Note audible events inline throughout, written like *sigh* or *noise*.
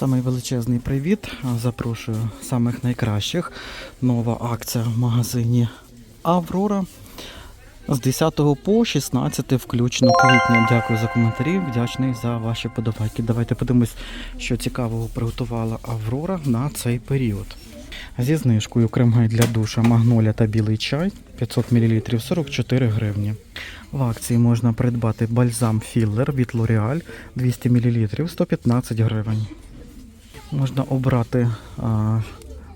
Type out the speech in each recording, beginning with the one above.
Самий величезний привіт. Запрошую самих найкращих. Нова акція в магазині Аврора. З 10 по 16 включно квітня. Дякую за коментарі. Вдячний за ваші подобайки. Давайте подивимось, що цікавого приготувала Аврора на цей період. Зі знижкою крем-гель для душа Магнолія та білий чай 500 мл 44 гривні. В акції можна придбати бальзам філлер від L'Oreal 200 мл 115 гривень. Можна обрати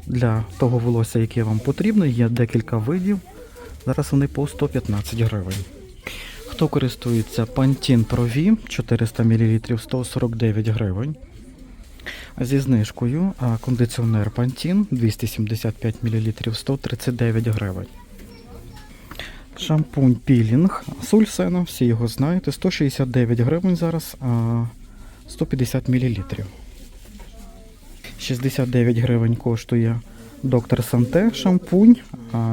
для того волосся, яке вам потрібно. Є декілька видів. Зараз вони по 115 гривень. Хто користується Pantene Pro V 400 мл 149 гривень. Зі знижкою кондиціонер Pantene 275 мл 139 гривень. Шампунь пілінг Сульсена, всі його знаєте, 169 гривень зараз, 150 мл. 69 гривень коштує Доктор Санте шампунь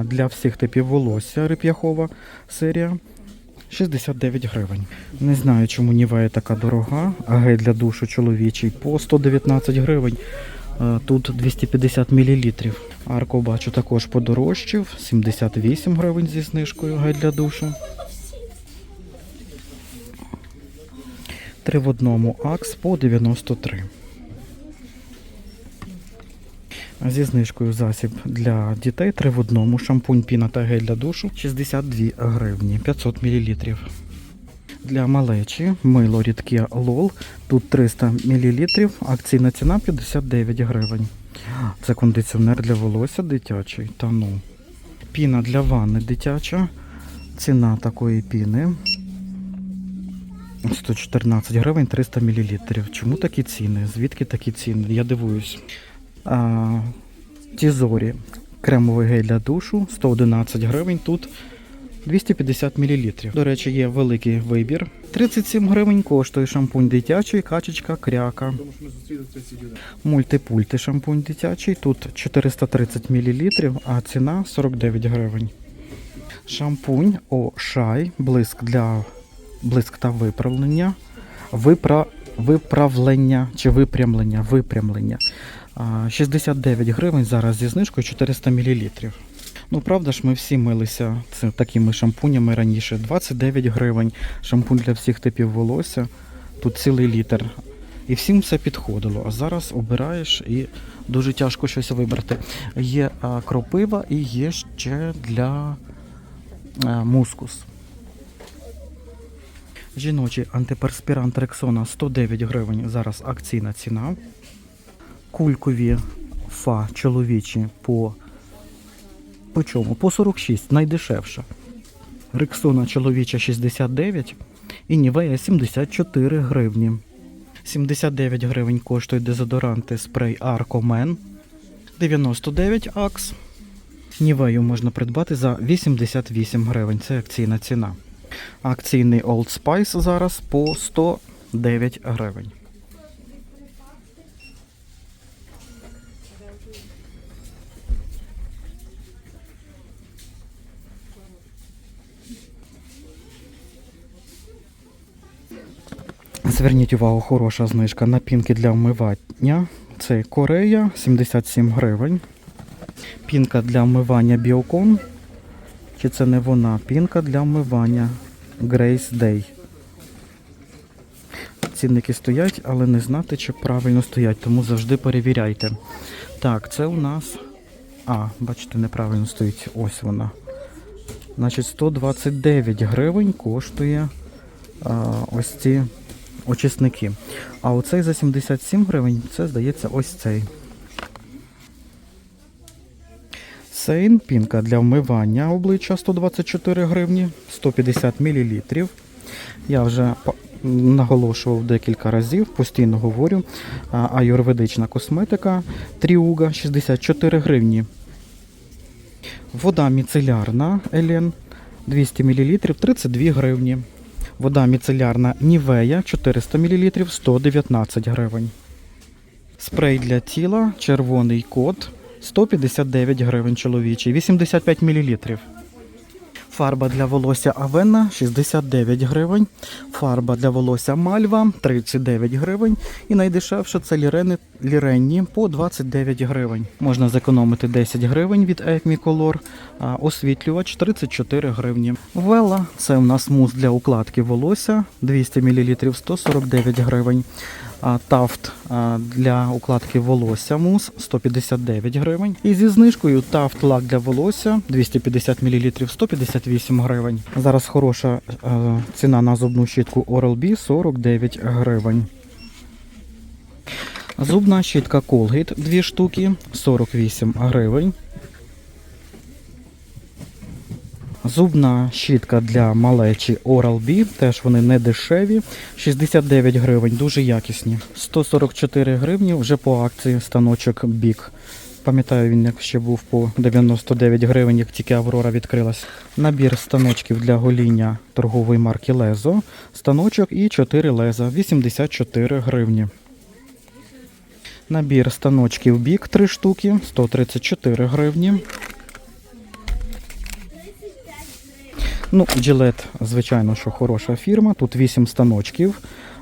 для всіх типів волосся реп'яхова серія. 69 гривень. Не знаю, чому Нівея така дорога, а гель для душу чоловічий по 119 гривень. Тут 250 мл. Арко бачу також подорожчав. 78 гривень зі знижкою гель для душу. Три в одному акс по 93. Зі знижкою засіб для дітей 3 в одному, шампунь, піна та гель для душу 62 гривні 500 мл. Для малечі мило рідке лол. Тут 300 мл, акційна ціна 59 гривень. Це кондиціонер для волосся дитячий. Та ну. Піна для ванни дитяча. Ціна такої піни 114 гривень 300 мл. Чому такі ціни? Звідки такі ціни? Я дивуюсь. А, Тізорі. Кремовий гель для душу 111 гривень. Тут 250 мл. До речі, є великий вибір. 37 гривень коштує шампунь дитячий, качечка, кряка. Мультипульти шампунь дитячий. Тут 430 мл, а ціна 49 гривень. Шампунь Ошай, блиск для блиск та виправлення. Випра... Виправлення чи випрямлення, випрямлення. А, 69 гривень зараз зі знижкою 400 мл. Ну, правда ж, ми всі милися такими шампунями раніше. 29 гривень, шампунь для всіх типів волосся. Тут цілий літр. І всім все підходило. А зараз обираєш і дуже тяжко щось вибрати. Є а, кропива і є ще для а, мускус. Жіночий антиперспірант Рексона 109 гривень. Зараз акційна ціна. Кулькові фа чоловічі по по чому? По 46, найдешевша. Рексона чоловіча 69 і Нівея 74 гривні. 79 гривень коштують дезодоранти спрей Arcomen. 99 акс. Нівею можна придбати за 88 гривень. Це акційна ціна. Акційний Old Spice зараз по 109 гривень. Зверніть увагу, хороша знижка на пінки для вмивання. Це Корея 77 гривень. Пінка для вмивання Біокон. Чи це не вона? Пінка для вмивання Grace Day. Цінники стоять, але не знати, чи правильно стоять, тому завжди перевіряйте. Так, це у нас. А, бачите, неправильно стоїть. Ось вона. Значить, 129 гривень коштує а, ось ці очисники. А оцей за 77 гривень, це здається ось цей. Сейн, пінка для вмивання обличчя 124 гривні, 150 мл. Я вже наголошував декілька разів, постійно говорю. Аюрведична косметика Тріуга 64 гривні. Вода міцелярна Елен 200 мл 32 гривні. Вода міцелярна Нівея 400 мл 119 гривень. Спрей для тіла червоний кот 159 гривень чоловічий, 85 мл. Фарба для волосся Авена 69 гривень. Фарба для волосся Мальва 39 гривень. І найдешевше це лірени, ліренні по 29 гривень. Можна зекономити 10 гривень від Acme Color, а освітлювач 34 гривні. Вела це у нас мус для укладки волосся 200 мл 149 гривень. Тафт для укладки волосся мус 159 гривень. І зі знижкою Тафт лак для волосся 250 мл 158 гривень. Зараз хороша е, ціна на зубну щітку Oral-B 49 гривень. Зубна щітка Colgate 2 штуки 48 гривень. Зубна щітка для малечі Oral-B, теж вони не дешеві. 69 гривень, дуже якісні. 144 гривні вже по акції станочок Big. Пам'ятаю, він як ще був по 99 гривень, як тільки Аврора відкрилась. Набір станочків для гоління торгової марки Лезо. Станочок і 4 леза 84 гривні. Набір станочків Бік 3 штуки 134 гривні. Ну, Gillette, звичайно, що хороша фірма. Тут 8 станочків,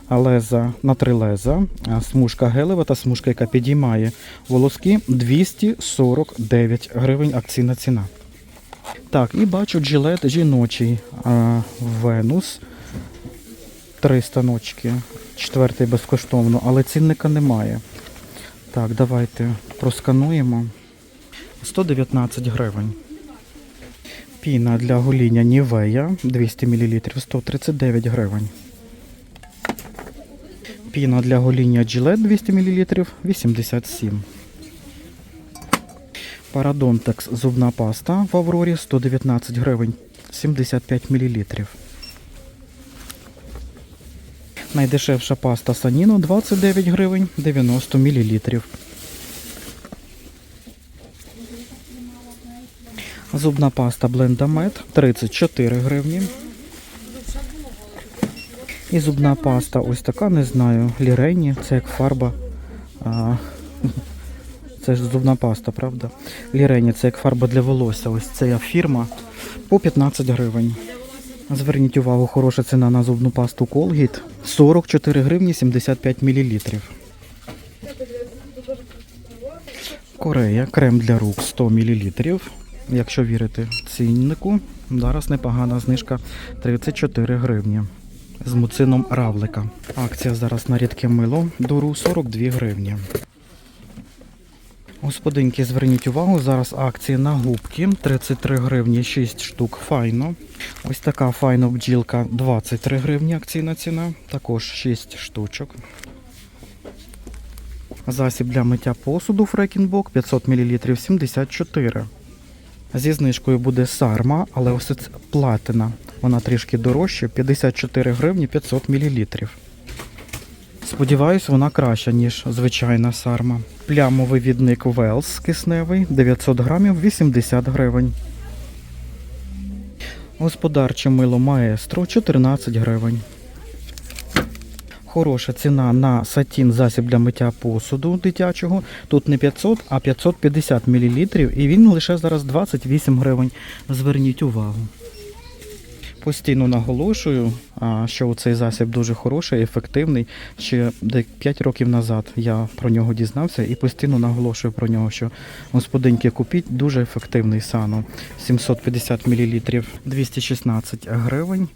леза на 3 леза, смужка гелева та смужка, яка підіймає волоски 249 гривень акційна ціна. Так, і бачу Gillette жіночий а, Venus. Три станочки. Четвертий безкоштовно, але цінника немає. Так, давайте проскануємо. 119 гривень. Піна для гоління Нівея 200 мл 139 гривень. Піна для гоління Gillette 200 мл 87. Парадонтекс зубна паста в Аврорі 119 гривень 75 мл. Найдешевша паста Саніно 29 гривень 90 мл. Зубна паста Блендамет 34 гривні. І зубна паста ось така, не знаю, Лірені, це як фарба. А, *laughs* це ж зубна паста, правда? Лірені, це як фарба для волосся. Ось ця фірма по 15 гривень. Зверніть увагу, хороша ціна на зубну пасту Colgate 44 гривні 75 мл. Корея, крем для рук 100 мл. Якщо вірити ціннику, зараз непогана знижка 34 гривні. З муцином равлика. Акція зараз на рідке мило дуру 42 гривні. Господинки, зверніть увагу, зараз акції на губки 33 гривні 6 штук файно. Ось така файно бджілка 23 гривні акційна ціна, також 6 штучок. Засіб для миття посуду Фрекінбок 500 мл 74. Зі знижкою буде сарма, але ось це платина. Вона трішки дорожча, 54 гривні 500 мл. Сподіваюсь, вона краща, ніж звичайна сарма. Плямовий відник Велс кисневий 900 грамів 80 гривень. Господарче мило Маестро 14 гривень. Хороша ціна на сатін засіб для миття посуду дитячого. Тут не 500, а 550 мл. І він лише зараз 28 гривень. Зверніть увагу. Постійно наголошую, що цей засіб дуже хороший, ефективний. Ще 5 років назад я про нього дізнався і постійно наголошую про нього, що господинки купіть дуже ефективний сано. 750 мл 216 гривень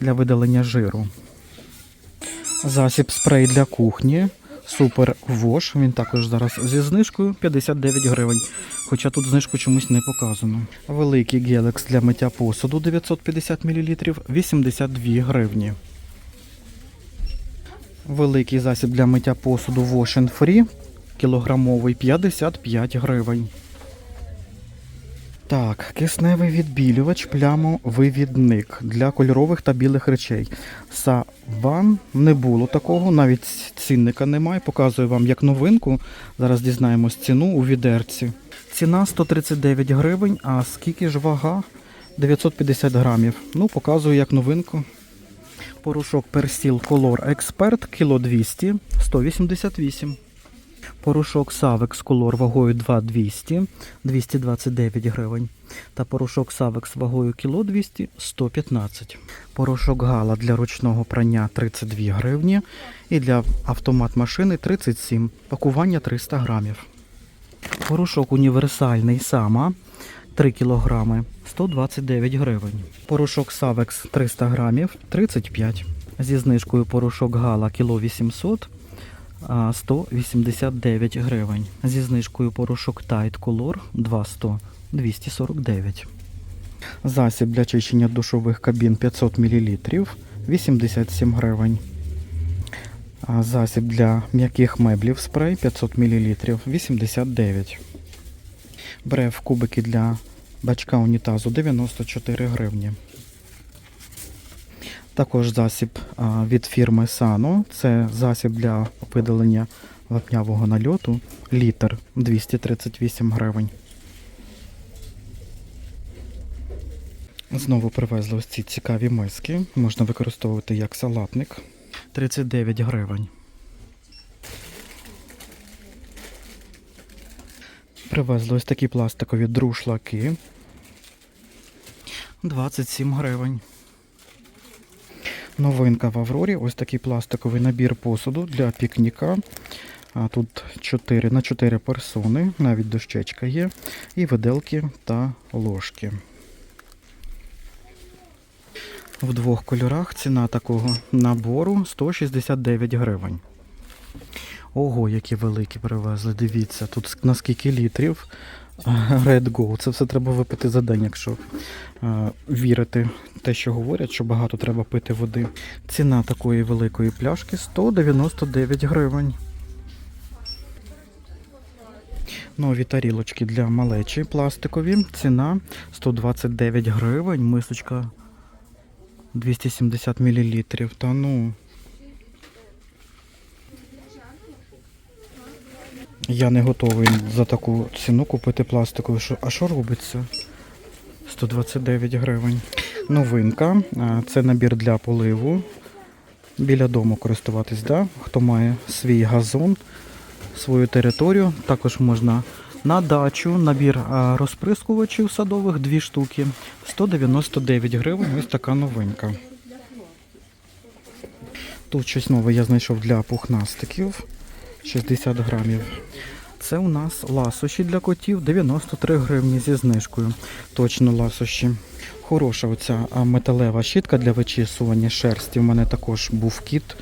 для видалення жиру. Засіб спрей для кухні. Супер Вош. Він також зараз зі знижкою 59 гривень. Хоча тут знижку чомусь не показано. Великий гелекс для миття посуду 950 мл 82 гривні. Великий засіб для миття посуду Wash and Free кілограмовий 55 гривень. Так, кисневий відбілювач, плямовивідник для кольорових та білих речей. Саван не було такого, навіть цінника немає. Показую вам як новинку. Зараз дізнаємось ціну у відерці. Ціна 139 гривень, а скільки ж вага? 950 грамів. Ну, показую як новинку. Порошок Персіл Color Expert, кіло 200, 188. Порошок Savex Color вагою 2200 229 гривень. Та порошок Savex вагою кіло 200 115. Порошок Гала для ручного прання 32 гривні. І для автомат машини 37. Пакування 300 грамів. Порошок універсальний Сама 3 кг 129 гривень. Порошок Savex 300 грамів 35. Зі знижкою порошок Гала кіло 800 а, 189 гривень. Зі знижкою порошок Tide Color 200 249. Засіб для чищення душових кабін 500 мл 87 гривень. Засіб для м'яких меблів спрей 500 мл 89. Брев кубики для бачка унітазу 94 гривні. Також засіб від фірми Sano. Це засіб для видалення вапнявого нальоту. Літр 238 гривень. Знову привезли ось ці цікаві миски. Можна використовувати як салатник. 39 гривень. Привезли ось такі пластикові друшлаки. 27 гривень. Новинка в Аврорі. Ось такий пластиковий набір посуду для пікніка. Тут 4 на 4 персони, навіть дощечка є. І виделки та ложки. В двох кольорах ціна такого набору 169 гривень. Ого, які великі привезли. Дивіться, тут на скільки літрів. *laughs* Red Go. Це все треба випити за день, якщо е, вірити те, що говорять, що багато треба пити води. Ціна такої великої пляшки 199 гривень. Нові тарілочки для малечі пластикові. Ціна 129 гривень. Мисочка 270 мл. Та ну. Я не готовий за таку ціну купити пластикову. А що робиться? 129 гривень. Новинка. Це набір для поливу. Біля дому користуватись, да? хто має свій газон, свою територію. Також можна на дачу. Набір розприскувачів садових, дві штуки. 199 гривень. Ось така новинка. Тут щось нове я знайшов для пухнастиків. 60 грамів. Це у нас ласощі для котів 93 гривні зі знижкою. Точно ласощі. Хороша оця металева щітка для вичісування шерсті. У мене також був кіт.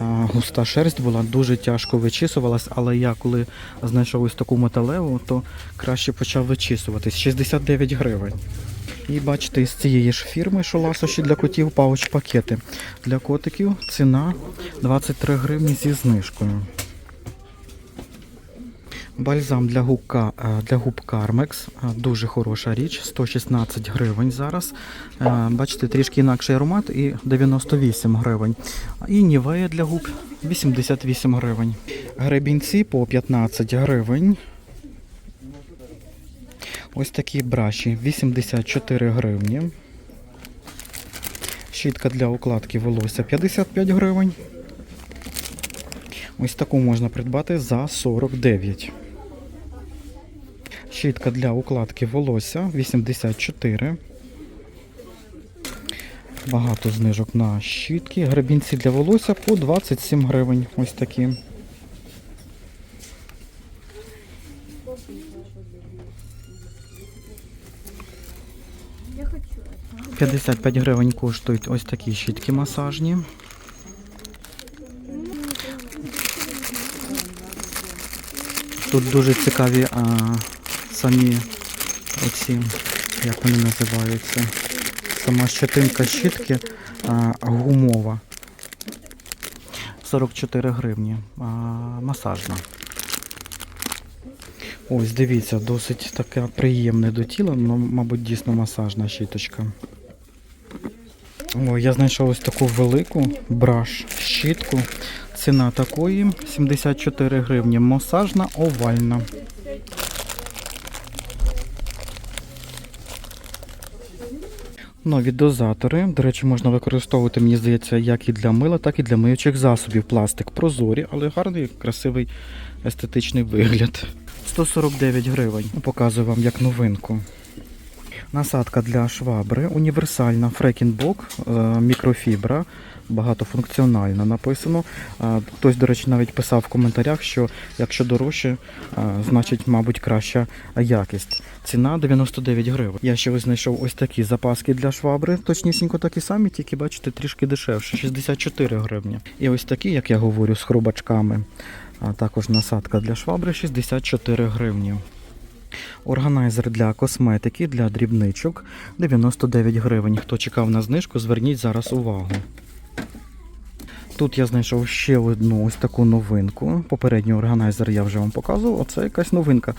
Густа шерсть була, дуже тяжко вичісувалась, але я коли знайшов ось таку металеву, то краще почав вичісуватись. 69 гривень. І бачите, з цієї ж фірми, що ласощі для котів, пауч-пакети. Для котиків ціна 23 гривні зі знижкою. Бальзам для губка е, для губ. Е, Дуже хороша річ, 116 гривень зараз. Е, Бачите, трішки інакший аромат і 98 гривень. І Нівея для губ 88 гривень. Гребінці по 15 гривень. Ось такі браші 84 гривні. Щітка для укладки волосся 55 гривень. Ось таку можна придбати за 49. Щітка для укладки волосся 84. Багато знижок на щітки. Гребінці для волосся по 27 гривень. Ось такі. Я хочу. 55 гривень коштують ось такі щітки масажні. Тут дуже цікаві а, самі оці, як вони називаються. Сама щетинка щітки а, гумова. 44 гривні. А, масажна. Ось, дивіться, досить така приємне до тіла, ну, мабуть, дійсно масажна щіточка. О, я знайшов ось таку велику браш щітку. Ціна такої 74 гривні. Масажна овальна. Нові дозатори. До речі, можна використовувати, мені здається, як і для мила, так і для миючих засобів. Пластик прозорі, але гарний, красивий естетичний вигляд. 149 гривень. Показую вам як новинку. Насадка для швабри, універсальна фрекінбок, е, мікрофібра, багатофункціональна написано. Е, Хтось, до речі, навіть писав в коментарях, що якщо дорожче, е, значить, мабуть, краща якість. Ціна 99 гривень. Я ще ось знайшов ось такі запаски для швабри, точнісінько такі самі, тільки бачите, трішки дешевше, 64 гривні. І ось такі, як я говорю, з хрубачками. А також насадка для швабри 64 гривні. Органайзер для косметики для дрібничок 99 гривень. Хто чекав на знижку, зверніть зараз увагу. Тут я знайшов ще одну ось таку новинку. Попередній органайзер я вже вам показував. Оце якась новинка.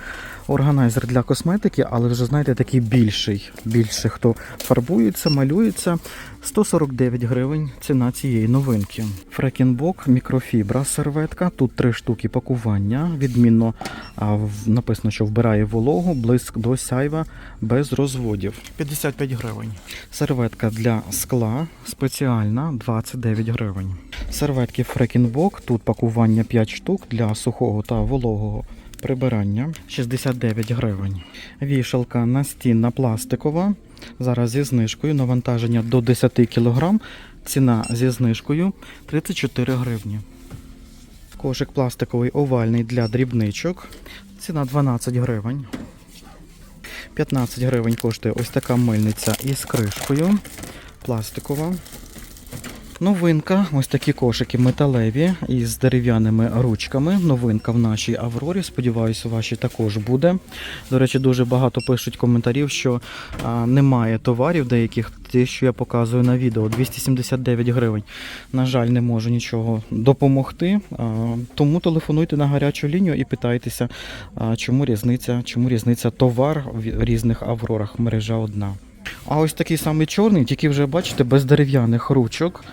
Органайзер для косметики, але вже знаєте, такий більший. Більше хто фарбується, малюється. 149 гривень ціна цієї новинки. Фрекінбок, мікрофібра, серветка. Тут три штуки пакування. Відмінно написано, що вбирає вологу, блиск до сяйва без розводів. 55 гривень. Серветка для скла спеціальна 29 гривень. Серветки Фрекінбок. Тут пакування 5 штук для сухого та вологого прибирання 69 гривень. Вішалка настінна пластикова. Зараз зі знижкою навантаження до 10 кг. Ціна зі знижкою 34 гривні. Кошик пластиковий овальний для дрібничок. Ціна 12 гривень. 15 гривень коштує ось така мильниця із кришкою. Пластикова. Новинка, ось такі кошики металеві із дерев'яними ручками. Новинка в нашій Аврорі. Сподіваюся, у вашій також буде. До речі, дуже багато пишуть коментарів, що а, немає товарів деяких, ті, що я показую на відео. 279 гривень. На жаль, не можу нічого допомогти. Тому телефонуйте на гарячу лінію і питайтеся, чому різниця, чому різниця товар в різних Аврорах. Мережа одна. А ось такий самий чорний, тільки вже бачите, без дерев'яних ручок.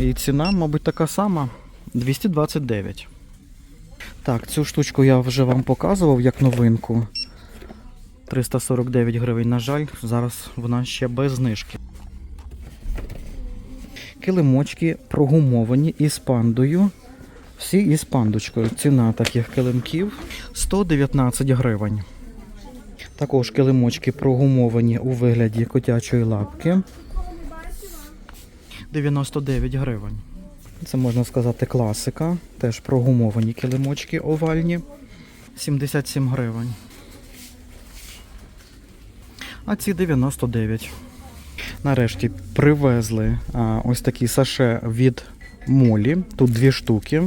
І ціна, мабуть, така сама 229. Так, цю штучку я вже вам показував як новинку. 349 гривень. На жаль, зараз вона ще без знижки. Килимочки прогумовані із пандою. Всі із пандочкою. Ціна таких килимків 119 гривень. Також килимочки прогумовані у вигляді котячої лапки. 99 гривень. Це можна сказати класика. Теж прогумовані килимочки овальні. 77 гривень. А ці 99. Нарешті привезли а, ось такі саше від молі. Тут дві штуки.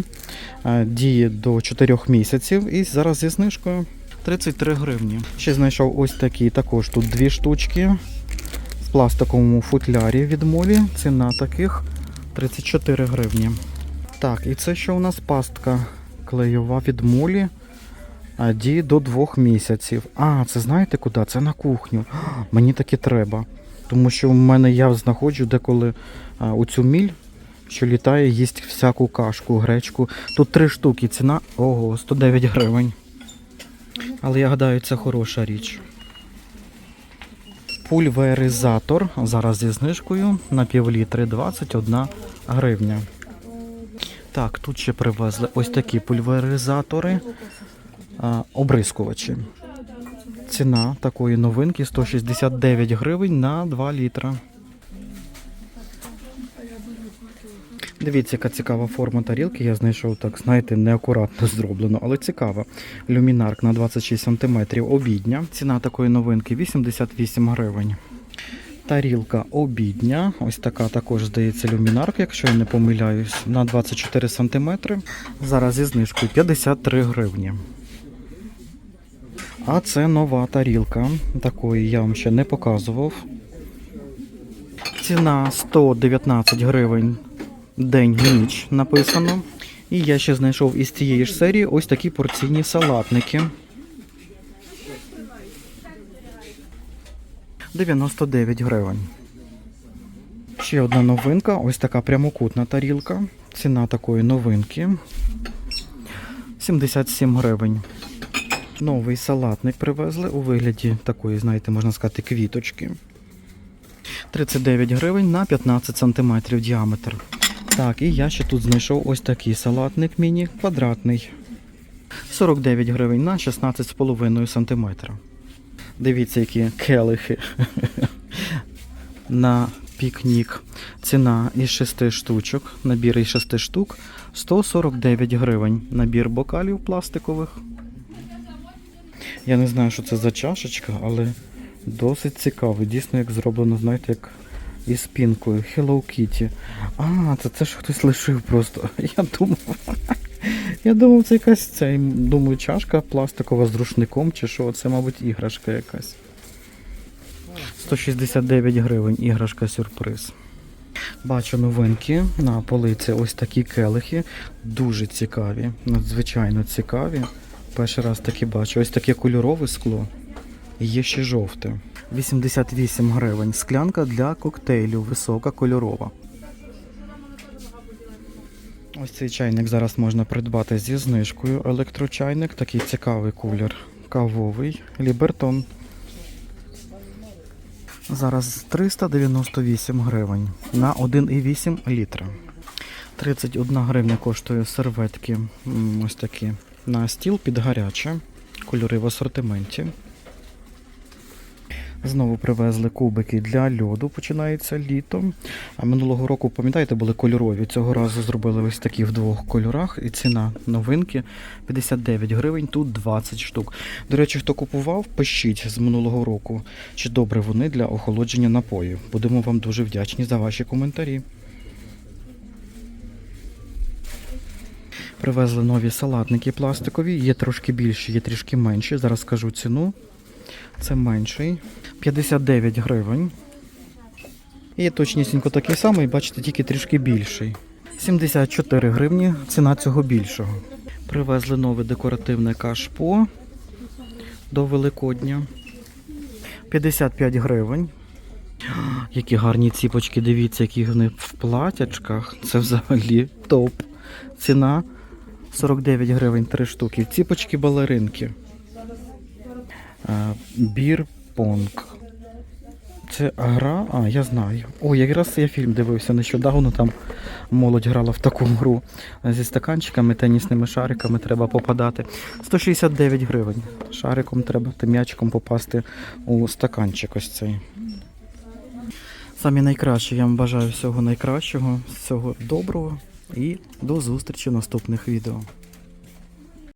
А, діє до 4 місяців. І зараз зі знижкою 33 гривні. Ще знайшов ось такі, також тут дві штучки пластиковому футлярі від молі. Ціна таких 34 гривні. Так, і це що у нас пастка клейова від молі. А до двох місяців. А, це знаєте куди? Це на кухню. Мені таки треба. Тому що в мене я знаходжу деколи а, оцю міль, що літає, їсть всяку кашку, гречку. Тут три штуки, ціна ого, 109 гривень. Але я гадаю, це хороша річ. Пульверизатор зараз зі знижкою на півлітри 21 гривня. Так, тут ще привезли ось такі пульверизатори, обрискувачі. Ціна такої новинки 169 гривень на 2 літра. Дивіться, яка цікава форма тарілки. Я знайшов так, знаєте, неакуратно зроблено, але цікаво. Люмінарк на 26 см обідня. Ціна такої новинки 88 гривень. Тарілка обідня. Ось така також здається люмінарка, якщо я не помиляюсь, на 24 см. Зараз зі знижкою 53 гривні. А це нова тарілка. Такої я вам ще не показував. Ціна 119 гривень день-ніч написано. І я ще знайшов із цієї ж серії ось такі порційні салатники. 99 гривень. Ще одна новинка, ось така прямокутна тарілка. Ціна такої новинки 77 гривень. Новий салатник привезли у вигляді такої, знаєте, можна сказати, квіточки. 39 гривень на 15 см діаметр. Так, і я ще тут знайшов ось такий салатник міні квадратний. 49 гривень на 16,5 см. Дивіться, які келихи на пікнік. Ціна із 6 штучок, набір із 6 штук 149 гривень. Набір бокалів пластикових. Я не знаю, що це за чашечка, але досить цікаво. Дійсно, як зроблено, знаєте, як із пінкою. Hello Kitty. А, це це ж хтось лишив просто. *laughs* Я думав. *laughs* Я думав, це якась цей, думаю, чашка пластикова з рушником чи що. Це, мабуть, іграшка якась. 169 гривень, іграшка сюрприз. Бачу новинки на полиці. Ось такі келихи. Дуже цікаві, надзвичайно цікаві. Перший раз такі бачу. Ось таке кольорове скло. Є ще жовте. 88 гривень. Склянка для коктейлю, висока кольорова. Ось цей чайник зараз можна придбати зі знижкою. Електрочайник, такий цікавий колір. Кавовий, лібертон. Зараз 398 гривень на 1,8 літра. 31 гривня коштує серветки. Ось такі. На стіл під гаряче. Кольори в асортименті. Знову привезли кубики для льоду, починається літо. А минулого року, пам'ятаєте, були кольорові. Цього разу зробили ось такі в двох кольорах. І ціна новинки 59 гривень, тут 20 штук. До речі, хто купував, пишіть з минулого року, чи добре вони для охолодження напоїв. Будемо вам дуже вдячні за ваші коментарі. Привезли нові салатники пластикові, є трошки більші, є трішки менші. Зараз скажу ціну. Це менший. 59 гривень. І точнісінько такий самий, бачите, тільки трішки більший. 74 гривні ціна цього більшого. Привезли нове декоративне кашпо до Великодня. 55 гривень. Які гарні ціпочки, дивіться, які вони в платячках. Це взагалі топ. Ціна 49 гривень 3 штуки. Ціпочки балеринки. Е, Бір Понг. Це гра? А, я знаю. О, якраз я фільм дивився нещодавно. Там молодь грала в таку гру зі стаканчиками, тенісними шариками треба попадати. 169 гривень. Шариком треба тим м'ячиком попасти у стаканчик ось цей. Самі найкраще. Я вам бажаю всього найкращого, всього доброго і до зустрічі в наступних відео.